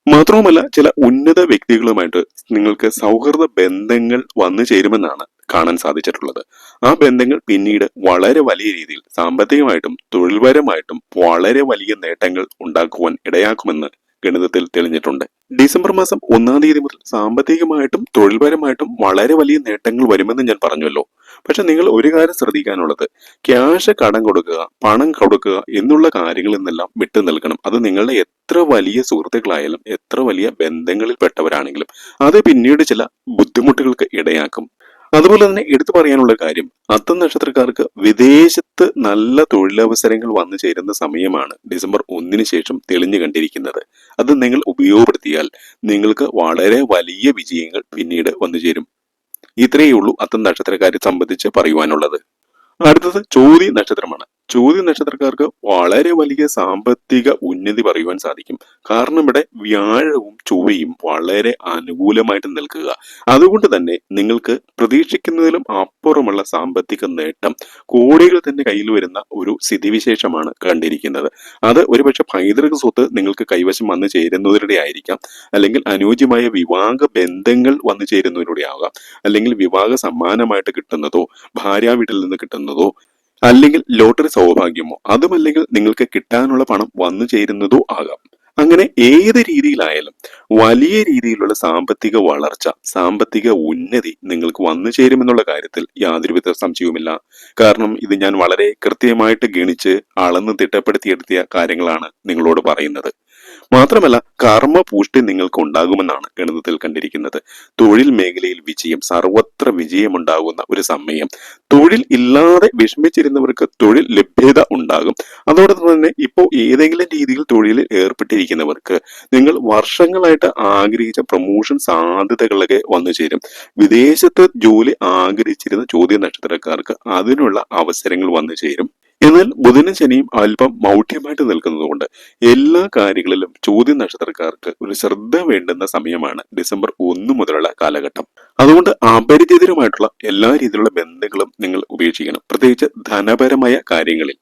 മാത്രവുമല്ല ചില ഉന്നത വ്യക്തികളുമായിട്ട് നിങ്ങൾക്ക് സൗഹൃദ ബന്ധങ്ങൾ വന്നു ചേരുമെന്നാണ് കാണാൻ സാധിച്ചിട്ടുള്ളത്. ആ ബന്ധങ്ങൾ പിന്നീട് വളരെ വലിയ രീതിയിൽ സാമ്പത്തികമായിട്ടും തൊഴിൽപരമായിട്ടും വളരെ വലിയ നേട്ടങ്ങൾ ഉണ്ടാക്കുവാൻ ഇടയാക്കുമെന്ന് ഗണിതത്തിൽ തെളിഞ്ഞിട്ടുണ്ട്. ഡിസംബർ മാസം ഒന്നാം തീയതി മുതൽ സാമ്പത്തികമായിട്ടും തൊഴിൽപരമായിട്ടും വളരെ വലിയ നേട്ടങ്ങൾ വരുമെന്ന് ഞാൻ പറഞ്ഞല്ലോ പക്ഷെ നിങ്ങൾ ഒരു കാര്യം ശ്രദ്ധിക്കാനുള്ളത്. ക്യാഷ് കടം കൊടുക്കുക പണം കൊടുക്കുക എന്നുള്ള കാര്യങ്ങളിൽ നിന്നെല്ലാം വിട്ടു നിൽക്കണം. അത് നിങ്ങളുടെ എത്ര വലിയ സുഹൃത്തുക്കളായാലും എത്ര വലിയ ബന്ധങ്ങളിൽപ്പെട്ടവരാണെങ്കിലും അത് പിന്നീട് ചില ബുദ്ധിമുട്ടുകൾക്ക് ഇടയാക്കും. അതുപോലെ തന്നെ എടുത്തു പറയാനുള്ള കാര്യം അത്തം നക്ഷത്രക്കാർക്ക് വിദേശത്ത് നല്ല തൊഴിലവസരങ്ങൾ വന്നു ചേരുന്ന സമയമാണ് ഡിസംബർ ഒന്നിന് ശേഷം തെളിഞ്ഞു കണ്ടിരിക്കുന്നത്. അത് നിങ്ങൾ ഉപയോഗപ്പെടുത്തിയാൽ നിങ്ങൾക്ക് വളരെ വലിയ വിജയങ്ങൾ പിന്നീട് വന്നു ചേരും. ഇത്രയേ ഉള്ളൂ അത്തം നക്ഷത്രക്കാരെ സംബന്ധിച്ച് പറയുവാനുള്ളത്. അടുത്തത് ചോതി നക്ഷത്രമാണ്. ചോതി നക്ഷത്രക്കാർക്ക് വളരെ വലിയ സാമ്പത്തിക ഉന്നതി പറയുവാൻ സാധിക്കും. കാരണം ഇവിടെ വ്യാഴവും ചൊവ്വയും വളരെ അനുകൂലമായിട്ട് നിൽക്കുക. അതുകൊണ്ട് തന്നെ നിങ്ങൾക്ക് പ്രതീക്ഷിക്കുന്നതിലും അപ്പുറമുള്ള സാമ്പത്തിക നേട്ടം കോടികൾ തന്നെ കയ്യിൽ വരുന്ന ഒരു സ്ഥിതിവിശേഷമാണ് കണ്ടിരിക്കുന്നത്. അത് ഒരുപക്ഷെ പൈതൃക സ്വത്ത് നിങ്ങൾക്ക് കൈവശം വന്നു ചേരുന്നതിലൂടെ ആയിരിക്കാം. അല്ലെങ്കിൽ അനുയോജ്യമായ വിവാഹ ബന്ധങ്ങൾ വന്നു ചേരുന്നതിലൂടെ ആകാം. അല്ലെങ്കിൽ വിവാഹ സമ്മാനമായിട്ട് കിട്ടുന്നതോ ഭാര്യ വീട്ടിൽ നിന്ന് കിട്ടുന്നതോ അല്ലെങ്കിൽ ലോട്ടറി സൗഭാഗ്യമോ അതുമല്ലെങ്കിൽ നിങ്ങൾക്ക് കിട്ടാനുള്ള പണം വന്നു ചേരുന്നതോ ആകാം. അങ്ങനെ ഏത് രീതിയിലായാലും വലിയ രീതിയിലുള്ള സാമ്പത്തിക വളർച്ച സാമ്പത്തിക ഉന്നതി നിങ്ങൾക്ക് വന്നു ചേരുമെന്നുള്ള കാര്യത്തിൽ യാതൊരുവിധ സംശയവുമില്ല. കാരണം ഇത് ഞാൻ വളരെ കൃത്യമായിട്ട് ഗണിച്ച് അളന്ന് തിട്ടപ്പെടുത്തിയെടുത്തിയ കാര്യങ്ങളാണ് നിങ്ങളോട് പറയുന്നത്. മാത്രമല്ല കർമ്മ പുഷ്ടി നിങ്ങൾക്ക് ഉണ്ടാകുമെന്നാണ് ഗണിതത്തിൽ കണ്ടിരിക്കുന്നത്. തൊഴിൽ മേഖലയിൽ വിജയം സർവത്ര വിജയമുണ്ടാകുന്ന ഒരു സമയം. തൊഴിൽ ഇല്ലാതെ വിഷമിച്ചിരുന്നവർക്ക് തൊഴിൽ ലഭ്യത ഉണ്ടാകും. അതോടൊപ്പം തന്നെ ഇപ്പോൾ ഏതെങ്കിലും രീതിയിൽ തൊഴിലിൽ ഏർപ്പെട്ടിരിക്കുന്നവർക്ക് നിങ്ങൾ വർഷങ്ങളായിട്ട് ആഗ്രഹിച്ച പ്രൊമോഷൻ സാധ്യതകളൊക്കെ വന്നു ചേരും. വിദേശത്ത് ജോലി ആഗ്രഹിച്ചിരുന്ന ചോദ്യ നക്ഷത്രക്കാർക്ക് അതിനുള്ള അവസരങ്ങൾ വന്നു ചേരും. എന്നാൽ ബുധനും ശനിയും അല്പം മൗഢ്യമായിട്ട് നിൽക്കുന്നതുകൊണ്ട് എല്ലാ കാര്യങ്ങളിലും ചോദ്യ നക്ഷത്രക്കാർക്ക് ഒരു ശ്രദ്ധ വേണ്ടുന്ന സമയമാണ് ഡിസംബർ ഒന്ന് മുതലുള്ള കാലഘട്ടം. അതുകൊണ്ട് അപരിചിതരുമായിട്ടുള്ള എല്ലാ രീതിയിലുള്ള ബന്ധങ്ങളും നിങ്ങൾ ഉപേക്ഷിക്കണം. പ്രത്യേകിച്ച് ധനപരമായ കാര്യങ്ങളിൽ.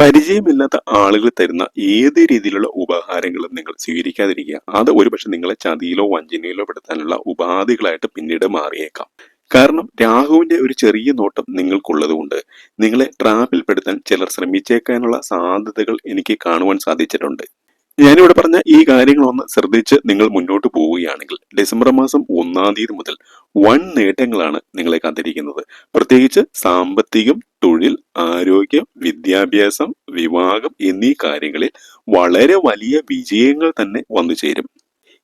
പരിചയമില്ലാത്ത ആളുകൾ തരുന്ന ഏത് രീതിയിലുള്ള ഉപഹാരങ്ങളും നിങ്ങൾ സ്വീകരിക്കാതിരിക്കുക. അത് ഒരുപക്ഷെ നിങ്ങളെ ചതിയിലോ വഞ്ചനയിലോ പെടുത്താനുള്ള ഉപാധികളായിട്ട് പിന്നീട് മാറിയേക്കാം. കാരണം രാഹുവിന്റെ ഒരു ചെറിയ നോട്ടം നിങ്ങൾക്കുള്ളതുകൊണ്ട് നിങ്ങളെ ട്രാപ്പിൽപ്പെടുത്താൻ ചിലർ ശ്രമിച്ചേക്കാനുള്ള സാധ്യതകൾ എനിക്ക് കാണുവാൻ സാധിച്ചിട്ടുണ്ട്. ഞാനിവിടെ പറഞ്ഞ ഈ കാര്യങ്ങളൊന്ന് ശ്രദ്ധിച്ച് നിങ്ങൾ മുന്നോട്ട് പോവുകയാണെങ്കിൽ ഡിസംബർ മാസം ഒന്നാം തീയതി മുതൽ വൻ നേട്ടങ്ങളാണ് നിങ്ങളെ കാത്തിരിക്കുന്നത്. പ്രത്യേകിച്ച് സാമ്പത്തികം തൊഴിൽ ആരോഗ്യം വിദ്യാഭ്യാസം വിവാഹം എന്നീ കാര്യങ്ങളിൽ വളരെ വലിയ വിജയങ്ങൾ തന്നെ വന്നു ചേരും.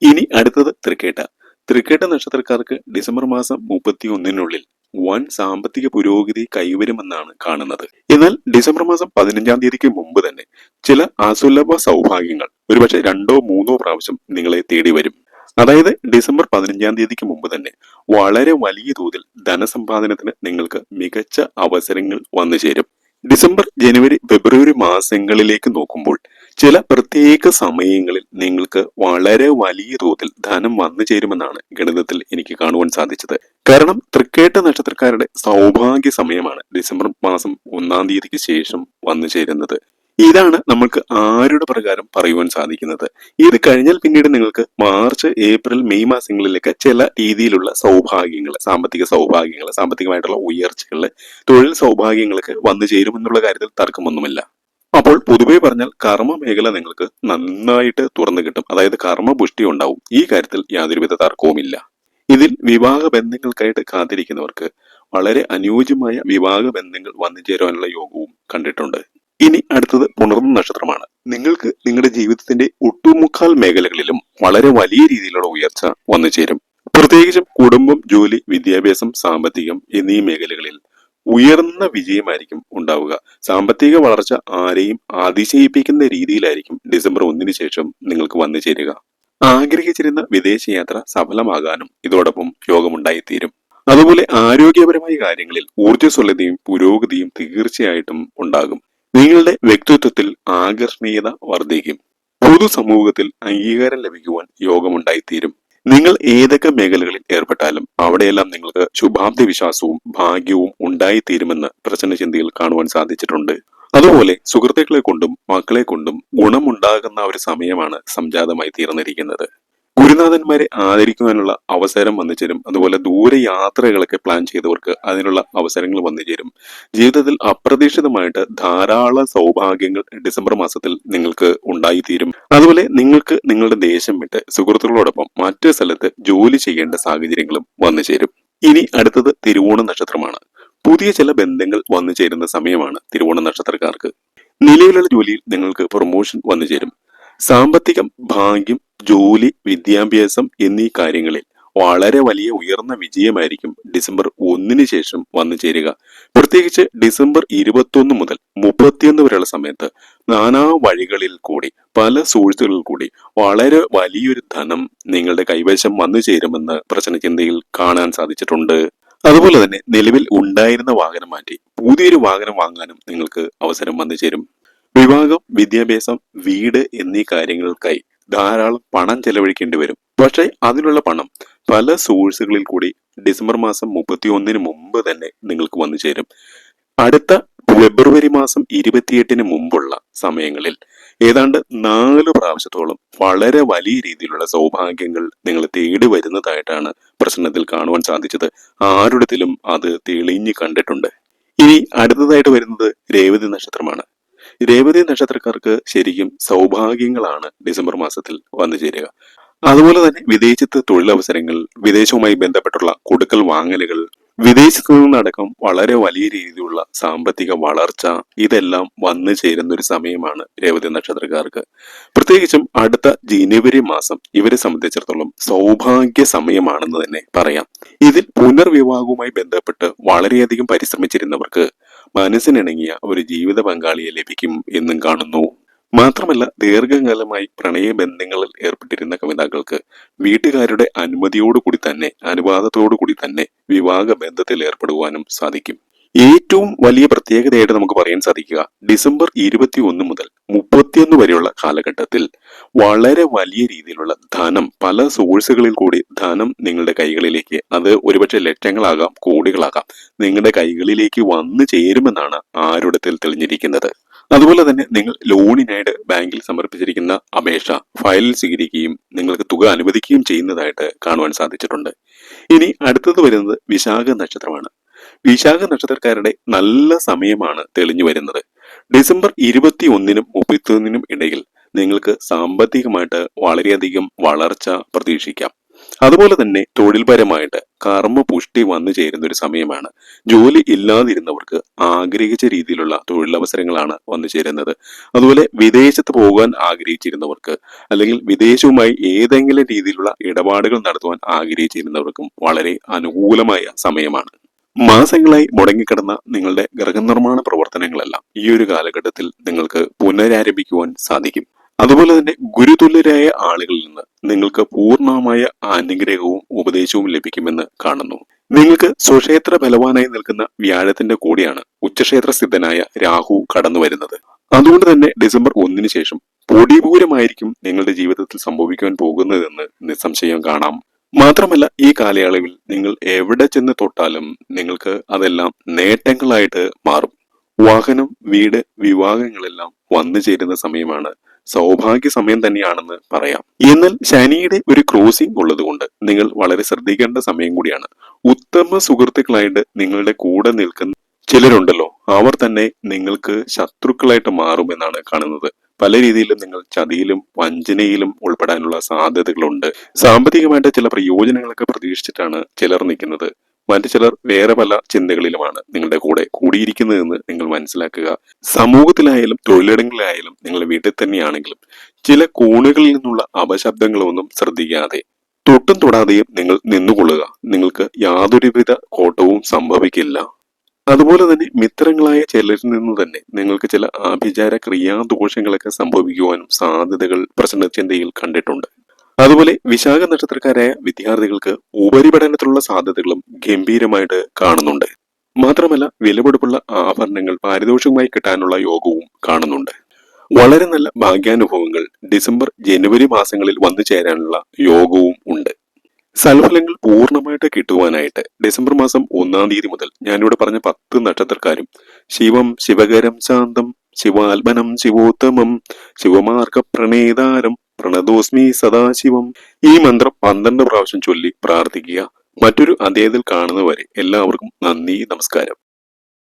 ഇനി അടുത്തത് തൃക്കേട്ട തൃക്കേട്ട നക്ഷത്രക്കാർക്ക് ഡിസംബർ മാസം മുപ്പത്തി ഒന്നിനുള്ളിൽ വൻ സാമ്പത്തിക പുരോഗതി കൈവരുമെന്നാണ് കാണുന്നത്. എന്നാൽ ഡിസംബർ മാസം പതിനഞ്ചാം തീയതിക്ക് മുമ്പ് തന്നെ ചില അസുലഭ സൗഭാഗ്യങ്ങൾ ഒരുപക്ഷെ രണ്ടോ മൂന്നോ പ്രാവശ്യം നിങ്ങളെ തേടി വരും. അതായത് ഡിസംബർ പതിനഞ്ചാം തീയതിക്ക് മുമ്പ് തന്നെ വളരെ വലിയ തോതിൽ ധനസമ്പാദനത്തിന് നിങ്ങൾക്ക് മികച്ച അവസരങ്ങൾ വന്നു ചേരും. ഡിസംബർ ജനുവരി ഫെബ്രുവരി മാസങ്ങളിലേക്ക് നോക്കുമ്പോൾ ചില പ്രത്യേക സമയങ്ങളിൽ നിങ്ങൾക്ക് വളരെ വലിയ തോതിൽ ധനം വന്നു ചേരുമെന്നാണ് ഗണിതത്തിൽ എനിക്ക് കാണുവാൻ സാധിച്ചത്. കാരണം തൃക്കേട്ട നക്ഷത്രക്കാരുടെ സൗഭാഗ്യ സമയമാണ് ഡിസംബർ മാസം ഒന്നാം തീയതിക്ക് ശേഷം വന്നു ചേരുന്നത്. ഇതാണ് നമ്മൾക്ക് ആരുടെ പ്രകാരം പറയുവാൻ സാധിക്കുന്നത്. ഇത് കഴിഞ്ഞാൽ പിന്നീട് നിങ്ങൾക്ക് മാർച്ച് ഏപ്രിൽ മെയ് മാസങ്ങളിലൊക്കെ ചില രീതിയിലുള്ള സൗഭാഗ്യങ്ങൾ സാമ്പത്തിക സൗഭാഗ്യങ്ങൾ സാമ്പത്തികമായിട്ടുള്ള ഉയർച്ചകൾ തൊഴിൽ സൗഭാഗ്യങ്ങളൊക്കെ വന്നു ചേരുമെന്നുള്ള കാര്യത്തിൽ തർക്കമൊന്നുമില്ല. അപ്പോൾ പൊതുവെ പറഞ്ഞാൽ കർമ്മ മേഖല നിങ്ങൾക്ക് നന്നായിട്ട് തുറന്നു കിട്ടും. അതായത് കർമ്മ പുഷ്ടി ഉണ്ടാവും. ഈ കാര്യത്തിൽ യാതൊരുവിധ തർക്കവുമില്ല. ഇതിൽ വിവാഹ ബന്ധങ്ങൾക്കായിട്ട് കാത്തിരിക്കുന്നവർക്ക് വളരെ അനുയോജ്യമായ വിവാഹ ബന്ധങ്ങൾ വന്നു ചേരുവാനുള്ള യോഗവും കണ്ടിട്ടുണ്ട്. ഇനി അടുത്തത് പുണർന്ന നക്ഷത്രമാണ്. നിങ്ങൾക്ക് നിങ്ങളുടെ ജീവിതത്തിന്റെ ഒട്ടുമുക്കാൽ മേഖലകളിലും വളരെ വലിയ രീതിയിലുള്ള ഉയർച്ച വന്നു ചേരും. പ്രത്യേകിച്ചും കുടുംബം ജോലി വിദ്യാഭ്യാസം സാമ്പത്തികം എന്നീ മേഖലകളിൽ ഉയർന്ന വിജയമായിരിക്കും ഉണ്ടാവുക. സാമ്പത്തിക വളർച്ച ആരെയും അതിശയിപ്പിക്കുന്ന രീതിയിലായിരിക്കും ഡിസംബർ ഒന്നിന് ശേഷം നിങ്ങൾക്ക് വന്നു ചേരുക. ആഗ്രഹിച്ചിരുന്ന വിദേശയാത്ര സഫലമാകാനും ഇതോടൊപ്പം യോഗമുണ്ടായിത്തീരും അതുപോലെ ആരോഗ്യപരമായ കാര്യങ്ങളിൽ ഊർജസ്വലതയും പുരോഗതിയും തീർച്ചയായിട്ടും ഉണ്ടാകും. നിങ്ങളുടെ വ്യക്തിത്വത്തിൽ ആകർഷണീയത വർദ്ധിക്കും. പൊതുസമൂഹത്തിൽ അംഗീകാരം ലഭിക്കുവാൻ യോഗമുണ്ടായിത്തീരും. നിങ്ങൾ ഏതൊക്കെ മേഖലകളിൽ ഏർപ്പെട്ടാലും അവിടെയെല്ലാം നിങ്ങൾക്ക് ശുഭാപ്തി വിശ്വാസവും ഭാഗ്യവും ഉണ്ടായിത്തീരുമെന്ന് പ്രശ്ന ചിന്തയിൽ കാണുവാൻ സാധിച്ചിട്ടുണ്ട്. അതുപോലെ സുഹൃത്തുക്കളെ കൊണ്ടും മക്കളെ കൊണ്ടും ഗുണമുണ്ടാകുന്ന ഒരു സമയമാണ് സംജാതമായി തീർന്നിരിക്കുന്നത് ഗുരുനാഥന്മാരെ ആദരിക്കുവാനുള്ള അവസരം വന്നു ചേരും. അതുപോലെ ദൂരെ യാത്രകളൊക്കെ പ്ലാൻ ചെയ്തവർക്ക് അതിനുള്ള അവസരങ്ങൾ വന്നു ചേരും. ജീവിതത്തിൽ അപ്രതീക്ഷിതമായിട്ട് ധാരാളം സൗഭാഗ്യങ്ങൾ ഡിസംബർ മാസത്തിൽ നിങ്ങൾക്ക് ഉണ്ടായിത്തീരും. അതുപോലെ നിങ്ങൾക്ക് നിങ്ങളുടെ ദേശം വിട്ട് സുഹൃത്തുക്കളോടൊപ്പം മറ്റു സ്ഥലത്ത് ജോലി ചെയ്യേണ്ട സാഹചര്യങ്ങളും വന്നു ചേരും. ഇനി അടുത്തത് തിരുവോണ നക്ഷത്രമാണ്. പുതിയ ചില ബന്ധങ്ങൾ വന്നു ചേരുന്ന സമയമാണ് തിരുവോണ നക്ഷത്രക്കാർക്ക്. നിലവിലുള്ള ജോലിയിൽ നിങ്ങൾക്ക് പ്രൊമോഷൻ വന്നു ചേരും. സാമ്പത്തികം ഭാഗ്യം ജോലി വിദ്യാഭ്യാസം എന്നീ കാര്യങ്ങളിൽ വളരെ വലിയ ഉയർന്ന വിജയമായിരിക്കും ഡിസംബർ ഒന്നിന് ശേഷം വന്നു ചേരുക. പ്രത്യേകിച്ച് ഡിസംബർ ഇരുപത്തൊന്ന് മുതൽ മുപ്പത്തിയൊന്ന് വരെയുള്ള സമയത്ത് നാനാ വഴികളിൽ കൂടി പല സോഴ്സുകളിൽ കൂടി വളരെ വലിയൊരു ധനം നിങ്ങളുടെ കൈവശം വന്നു ചേരുമെന്ന് പ്രശ്നചിന്തയിൽ കാണാൻ സാധിച്ചിട്ടുണ്ട്. അതുപോലെ തന്നെ നിലവിൽ ഉണ്ടായിരുന്ന വാഹനം മാറ്റി പുതിയൊരു വാഹനം വാങ്ങാനും നിങ്ങൾക്ക് അവസരം വന്നു ചേരും. വിവാഹം വിദ്യാഭ്യാസം വീട് എന്നീ കാര്യങ്ങൾക്കായി ധാരാളം പണം ചെലവഴിക്കേണ്ടി വരും. പക്ഷേ അതിനുള്ള പണം പല സോഴ്സുകളിൽ കൂടി ഡിസംബർ മാസം മുപ്പത്തി ഒന്നിന് മുമ്പ് തന്നെ നിങ്ങൾക്ക് വന്നു ചേരും. അടുത്ത ഫെബ്രുവരി മാസം ഇരുപത്തിയെട്ടിന് മുമ്പുള്ള സമയങ്ങളിൽ ഏതാണ്ട് നാല് പ്രാവശ്യത്തോളം വളരെ വലിയ രീതിയിലുള്ള സൗഭാഗ്യങ്ങൾ നിങ്ങൾ തേടി വരുന്നതായിട്ടാണ് പ്രശ്നത്തിൽ കാണുവാൻ സാധിച്ചത്. ആരുടെ അത് തെളിഞ്ഞു കണ്ടിട്ടുണ്ട്. ഇനി അടുത്തതായിട്ട് വരുന്നത് രേവതി നക്ഷത്രമാണ്. രേവതി നക്ഷത്രക്കാർക്ക് ശരിക്കും സൗഭാഗ്യങ്ങളാണ് ഡിസംബർ മാസത്തിൽ വന്നു ചേരുക. അതുപോലെ തന്നെ വിദേശത്ത് തൊഴിലവസരങ്ങൾ വിദേശവുമായി ബന്ധപ്പെട്ടുള്ള കൊടുക്കൽ വാങ്ങലുകൾ വിദേശത്തു നിന്നടക്കം വളരെ വലിയ രീതിയിലുള്ള സാമ്പത്തിക വളർച്ച ഇതെല്ലാം വന്നു ചേരുന്ന ഒരു സമയമാണ് രേവതി നക്ഷത്രക്കാർക്ക്. പ്രത്യേകിച്ചും അടുത്ത ജനുവരി മാസം ഇവരെ സംബന്ധിച്ചിടത്തോളം സൗഭാഗ്യ സമയമാണെന്ന് തന്നെ പറയാം. ഇതിൽ പുനർവിവാഹവുമായി ബന്ധപ്പെട്ട് വളരെയധികം പരിശ്രമിച്ചിരുന്നവർക്ക് മനസ്സിനിണങ്ങിയ ഒരു ജീവിത പങ്കാളിയെ ലഭിക്കും എന്നും കാണുന്നു. മാത്രമല്ല ദീർഘകാലമായി പ്രണയ ബന്ധങ്ങളിൽ ഏർപ്പെട്ടിരുന്ന കവിതാക്കൾക്ക് വീട്ടുകാരുടെ അനുമതിയോടുകൂടി തന്നെ അനുവാദത്തോടുകൂടി തന്നെ വിവാഹ ബന്ധത്തിൽ ഏർപ്പെടുവാനും സാധിക്കും. ഏറ്റവും വലിയ പ്രത്യേകതയായിട്ട് നമുക്ക് പറയാൻ സാധിക്കുക. ഡിസംബർ ഇരുപത്തി ഒന്ന് മുതൽ മുപ്പത്തിയൊന്ന് വരെയുള്ള കാലഘട്ടത്തിൽ വളരെ വലിയ രീതിയിലുള്ള ധനം പല സോഴ്സുകളിൽ കൂടി ധനം നിങ്ങളുടെ കൈകളിലേക്ക് അത് ഒരുപക്ഷെ ലക്ഷങ്ങളാകാം കോടികളാകാം നിങ്ങളുടെ കൈകളിലേക്ക് വന്നു ചേരുമെന്നാണ് ആരുടത്തിൽ തെളിഞ്ഞിരിക്കുന്നത്. അതുപോലെ തന്നെ നിങ്ങൾ ലോണിനായിട്ട് ബാങ്കിൽ സമർപ്പിച്ചിരിക്കുന്ന അപേക്ഷ ഫയലിൽ സ്വീകരിക്കുകയും നിങ്ങൾക്ക് തുക അനുവദിക്കുകയും ചെയ്യുന്നതായിട്ട് കാണുവാൻ സാധിച്ചിട്ടുണ്ട്. ഇനി അടുത്തത് വരുന്നത് വിശാഖ നക്ഷത്രമാണ്. വിശാഖ നക്ഷത്രക്കാരുടെ നല്ല സമയമാണ് തെളിഞ്ഞു വരുന്നത്. ഡിസംബർ ഇരുപത്തി ഒന്നിനും മുപ്പത്തിയൊന്നിനും ഇടയിൽ നിങ്ങൾക്ക് സാമ്പത്തികമായിട്ട് വളരെയധികം വളർച്ച പ്രതീക്ഷിക്കാം. അതുപോലെ തന്നെ തൊഴിൽപരമായിട്ട് കർമ്മ പുഷ്ടി വന്നു ചേരുന്ന ഒരു സമയമാണ്. ജോലി ഇല്ലാതിരുന്നവർക്ക് ആഗ്രഹിച്ച രീതിയിലുള്ള തൊഴിലവസരങ്ങളാണ് വന്നു ചേരുന്നത്. അതുപോലെ വിദേശത്ത് പോകാൻ ആഗ്രഹിച്ചിരുന്നവർക്ക് അല്ലെങ്കിൽ വിദേശവുമായി ഏതെങ്കിലും രീതിയിലുള്ള ഇടപാടുകൾ നടത്തുവാൻ ആഗ്രഹിച്ചിരുന്നവർക്കും വളരെ അനുകൂലമായ സമയമാണ്. മാസങ്ങളായി മുടങ്ങിക്കിടന്ന നിങ്ങളുടെ ഗൃഹനിർമ്മാണ പ്രവർത്തനങ്ങളെല്ലാം ഈ ഒരു കാലഘട്ടത്തിൽ നിങ്ങൾക്ക് പുനരാരംഭിക്കുവാൻ സാധിക്കും. അതുപോലെ തന്നെ ഗുരുതുല്യരായ ആളുകളിൽ നിന്ന് നിങ്ങൾക്ക് പൂർണമായ അനുഗ്രഹവും ഉപദേശവും ലഭിക്കുമെന്ന് കാണുന്നു. നിങ്ങൾക്ക് സ്വക്ഷേത്ര ബലവാനായി നിൽക്കുന്ന വ്യാഴത്തിന്റെ കൂടെയാണ് ഉച്ചക്ഷേത്ര സിദ്ധനായ രാഹു കടന്നു വരുന്നത്. അതുകൊണ്ട് തന്നെ ഡിസംബർ ഒന്നിന് ശേഷം പൊടിപൂരമായിരിക്കും നിങ്ങളുടെ ജീവിതത്തിൽ സംഭവിക്കുവാൻ പോകുന്നതെന്ന് നിസ്സംശയം കാണാം. മാത്രമല്ല ഈ കാലയളവിൽ നിങ്ങൾ എവിടെ ചെന്ന് തൊട്ടാലും നിങ്ങൾക്ക് അതെല്ലാം നേട്ടങ്ങളായിട്ട് മാറും. വാഹനം വീട് വിവാഹങ്ങളെല്ലാം വന്നു ചേരുന്ന സമയമാണ്. സൗഭാഗ്യ സമയം തന്നെയാണെന്ന് പറയാം. എന്നാൽ ശനിയുടെ ഒരു ക്രോസിംഗ് ഉള്ളതുകൊണ്ട് നിങ്ങൾ വളരെ ശ്രദ്ധിക്കേണ്ട സമയം കൂടിയാണ്. ഉത്തമ സുഹൃത്തുക്കളായിട്ട് നിങ്ങളുടെ കൂടെ നിൽക്കുന്ന ചിലരുണ്ടല്ലോ. അവർ തന്നെ നിങ്ങൾക്ക് ശത്രുക്കളായിട്ട് മാറുമെന്നാണ് കാണുന്നത്. പല രീതിയിലും നിങ്ങൾ ചതിയിലും വഞ്ചനയിലും ഉൾപ്പെടാനുള്ള സാധ്യതകളുണ്ട്. സാമ്പത്തികമായിട്ട് ചില പ്രയോജനങ്ങളൊക്കെ പ്രതീക്ഷിച്ചിട്ടാണ് ചിലർ നിൽക്കുന്നത്. മറ്റു ചിലർ വേറെ പല ചിന്തകളിലുമാണ് നിങ്ങളുടെ കൂടെ കൂടിയിരിക്കുന്നതെന്ന് നിങ്ങൾ മനസ്സിലാക്കുക. സമൂഹത്തിലായാലും തൊഴിലിടങ്ങളിലായാലും നിങ്ങൾ വീട്ടിൽ തന്നെയാണെങ്കിലും ചില കോണുകളിൽ നിന്നുള്ള അപശബ്ദങ്ങളൊന്നും ശ്രദ്ധിക്കാതെ തൊട്ടും തൊടാതെയും നിങ്ങൾ നിന്നുകൊള്ളുക. നിങ്ങൾക്ക് യാതൊരുവിധ കോട്ടവും സംഭവിക്കില്ല. അതുപോലെ തന്നെ മിത്രങ്ങളായ ചിലരിൽ നിന്ന് തന്നെ നിങ്ങൾക്ക് ചില ആഭിചാര ക്രിയാദോഷങ്ങളൊക്കെ സംഭവിക്കുവാനും സാധ്യതകൾ പ്രശ്നചിന്തയിൽ കണ്ടിട്ടുണ്ട്. അതുപോലെ വിശാഖ നക്ഷത്രക്കാരായ വിദ്യാർത്ഥികൾക്ക് ഉപരിപഠനത്തിലുള്ള സാധ്യതകളും ഗംഭീരമായിട്ട് കാണുന്നുണ്ട്. മാത്രമല്ല വിലപിടിപ്പുള്ള ആഭരണങ്ങൾ പാരിതോഷികമായി കിട്ടാനുള്ള യോഗവും കാണുന്നുണ്ട്. വളരെ നല്ല ഭാഗ്യാനുഭവങ്ങൾ ഡിസംബർ ജനുവരി മാസങ്ങളിൽ വന്നു ചേരാനുള്ള യോഗവും ഉണ്ട്. സൽഫലങ്ങൾ പൂർണമായിട്ട് കിട്ടുവാനായിട്ട് ഡിസംബർ മാസം ഒന്നാം തീയതി മുതൽ ഞാനിവിടെ പറഞ്ഞ പത്ത് നക്ഷത്രക്കാരും ശിവം ശിവകരം ശാന്തം ശിവാത്മനം ശിവോത്തമം ശിവമാർഗ പ്രണേതാരം പ്രണതോസ്മി സദാശിവം. ഈ മന്ത്രം പന്ത്രണ്ട് പ്രാവശ്യം ചൊല്ലി പ്രാർത്ഥിക്കുക. മറ്റൊരു അദ്ദേഹത്തിൽ കാണുന്നവരെ എല്ലാവർക്കും നന്ദി നമസ്കാരം.